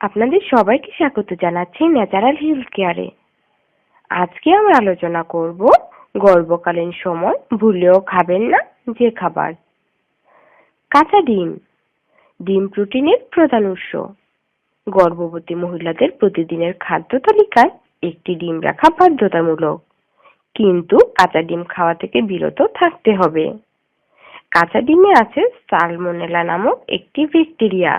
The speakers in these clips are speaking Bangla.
আপনাদের সবাইকে স্বাগত জানাচ্ছি ন্যাচারাল হেলথ কেয়ারে। আজকে আমরা আলোচনা করব গর্ভকালীন সময় ভুলেও খাবেন না যে খাবার। কাঁচা ডিম। ডিম প্রোটিনের প্রধান উৎস। গর্ভবতী মহিলাদের প্রতিদিনের খাদ্য তালিকায় একটি ডিম রাখা বাধ্যতামূলক। কিন্তু কাঁচা ডিম খাওয়া থেকে বিরত থাকতে হবে। কাঁচা ডিমে আছে সালমোনেলা নামক একটি ব্যাকটেরিয়া।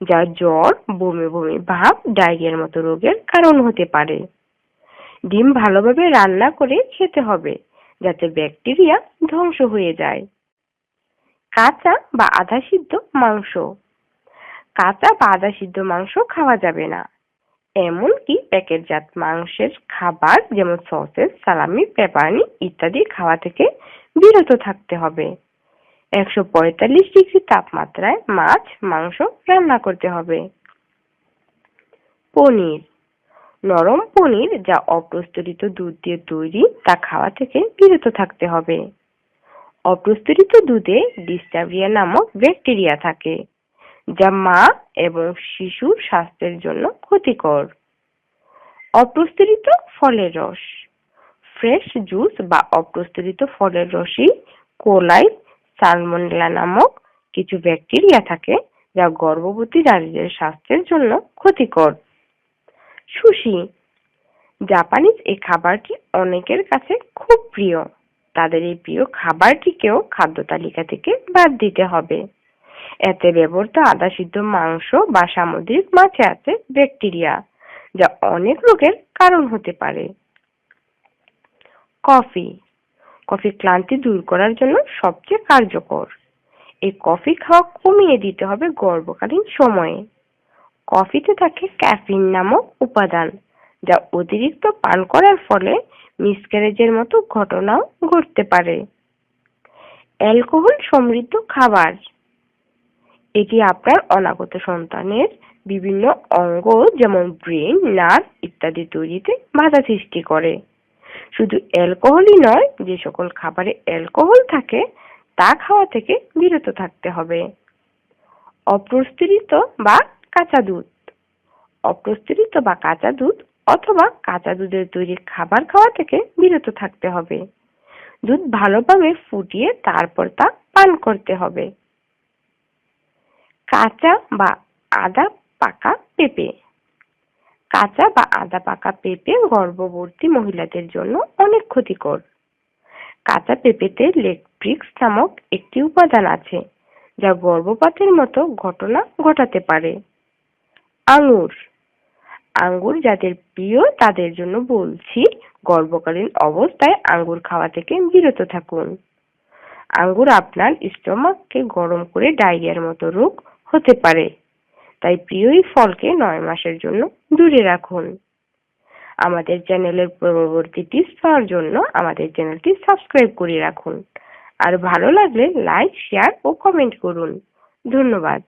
যা জ্বর, বমি বমি, ভাব, ডায়রিয়ার মতো রোগের কারণ হতে পারে। ডিম ভালোভাবে রান্না করে খেতে হবে, যাতে ব্যাকটেরিয়া ধ্বংস হয়ে যায়। কাঁচা বা আধা সিদ্ধ মাংস। কাঁচা বা আধা সিদ্ধ মাংস খাওয়া যাবে না। এমনকি প্যাকেটজাত মাংসের খাবার, যেমন সসেস, সালামি, পেপারনি ইত্যাদি খাওয়া থেকে বিরত থাকতে হবে। একশো পঁয়তাল্লিশ ডিগ্রি তাপমাত্রায় মাছ, মাংস রান্না করতে হবে। পনির। নরম পনির যা অপ্রস্তুরিত দুধ দিয়ে তৈরি, তা খাওয়া থেকে বিরত থাকতে হবে। অপ্রস্তুরিত দুধে ডিস্টার্বিয়া নামক ব্যাকটেরিয়া থাকে, যা মা এবং শিশুর স্বাস্থ্যের জন্য ক্ষতিকর। অপ্রস্তুরিত ফলের রস। ফ্রেশ জুস বা অপ্রস্তুরিত ফলের রসই কোলাই সালমোনেলা নামক কিছু ব্যাকটেরিয়া থাকে যা গর্ভবতী নারীদের স্বাস্থ্যের জন্য ক্ষতিকর। সুশি, জাপানিজ এই খাবারটি অনেকের কাছে খুব প্রিয়। তাদের এই প্রিয় খাবারটিকেও খাদ্য তালিকা থেকে বাদ দিতে হবে। এতে ব্যবহৃত আদা সিদ্ধ মাংস বা সামুদ্রিক মাছে আছে ব্যাকটেরিয়া, যা অনেক রোগের কারণ হতে পারে। কফি কফি ক্লান্তি দূর করার জন্য সবচেয়ে কার্যকর। এই কফি খাওয়া কমিয়ে দিতে হবে গর্ভকালীন সময়ে। কফিতে থাকে ক্যাফিন নামক উপাদান, যা অতিরিক্ত পান করার ফলে মিসক্যারেজের মতো ঘটনাও ঘটতে পারে। অ্যালকোহল সমৃদ্ধ খাবার। এটি আপনার অনাগত সন্তানের বিভিন্ন অঙ্গ, যেমন ব্রেন, নার্ভ ইত্যাদি তৈরিতে বাধা সৃষ্টি করে। শুধু অ্যালকোহলই নয়, যে সকল খাবারে অ্যালকোহল থাকে, তা খাওয়া থেকে বিরত থাকতে হবে। অপ্রস্তুরিত বা কাঁচা দুধ। অপ্রস্তুরিত বা কাঁচা দুধ অথবা কাঁচা দুধের তৈরি খাবার খাওয়া থেকে বিরত থাকতে হবে। দুধ ভালোভাবে ফুটিয়ে তারপর তা পান করতে হবে। কাঁচা বা আদা পাকা পেঁপে। কাঁচা বা আদা পাকা পেঁপে গর্ভবতী মহিলাদের জন্য অনেক ক্ষতিকর। কাঁচা পেঁপেতে লেকট্রিক্স নামক একটি উপাদান আছে, যা গর্ভপাতের মতো ঘটনা ঘটাতে পারে। আঙুর। আঙ্গুর যাদের প্রিয়, তাদের জন্য বলছি গর্ভকালীন অবস্থায় আঙ্গুর খাওয়া থেকে বিরত থাকুন। আঙ্গুর আপনার স্টোমাককে গরম করে ডায়রিয়ার মতো রোগ হতে পারে। তাই প্রিয় এই ফলকে নয় মাসের জন্য দূরে রাখুন। আমাদের চ্যানেলের পরবর্তী টিপস পাওয়ার জন্য আমাদের চ্যানেলটি সাবস্ক্রাইব করে রাখুন। আর ভালো লাগলে লাইক শেয়ার ও কমেন্ট করুন। ধন্যবাদ।